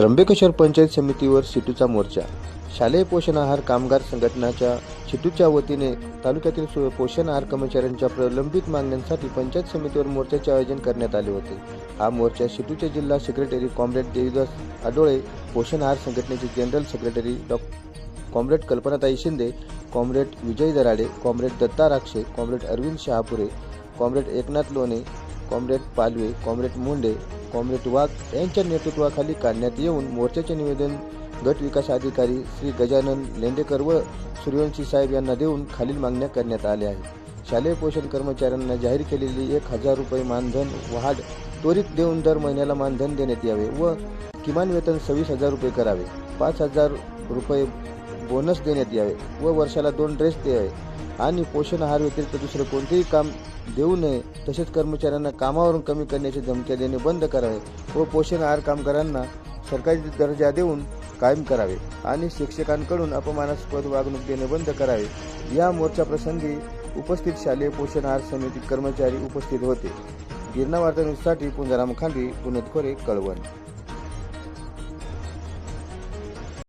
त्र्यंबकेश्वर पंचायत समितीवर सिटूचा मोर्चा. शालेय पोषण आहार कामगार संघटनाच्या सिटूच्या वतीने तालुक्यातील सु- पोषण आहार कर्मचाऱ्यांच्या प्रलंबित मागण्यांसाठी पंचायत समितीवर मोर्चाचे आयोजन करण्यात आले होते. हा मोर्चा सिटूचे जिल्हा सेक्रेटरी कॉम्रेड देवीदास आडोळे पोषण आहार संघटनेचे जनरल सेक्रेटरी डॉ. Comrade कल्पनाताई Shinde comrade Vijay Darade comrade Datta Rakshe comrade Arvind Shahapure comrade Eknath Lone comrade Palve comrade Munde comrade Wagh यांच्या नेतृत्वाखाली काढण्यात येऊन मोर्चाचे निवेदन गट विकास अधिकारी श्री गजानन लेंडेकर व सूर्यवंशी साहेब यांना देऊन खालील मागण्या करण्यात आल्या आहेत. शालेय पोषण कर्मचाऱ्यांना जाहीर केलेली एक हजार रुपये मानधन वाढ त्वरित देऊन दर महिन्याला मानधन देण्यात यावे व किमान वेतन सव्वीस हजार रुपये करावे. पाच हजार रुपये बोनस देण्यात यावे व वर्षाला दोन ड्रेस द्यावे. आणि पोषण आहार व्यतिरिक्त दुसरे कोणतेही काम देऊ नये तसेच कर्मचाऱ्यांना कामावरून कमी करण्याची धमक्या देणे बंद करावे व पोषण आहार कामगारांना सरकारी दर्जा देऊन कायम करावे आणि शिक्षकांकडून अपमानास्पद वागणूक देणे बंद करावे. या मोर्चा प्रसंगी उपस्थित शालेय पोषण आहार समिती कर्मचारी उपस्थित होते. गिरणा वार्तांसाठी पुंजाराम खांडी पुनत खोरे कळवण.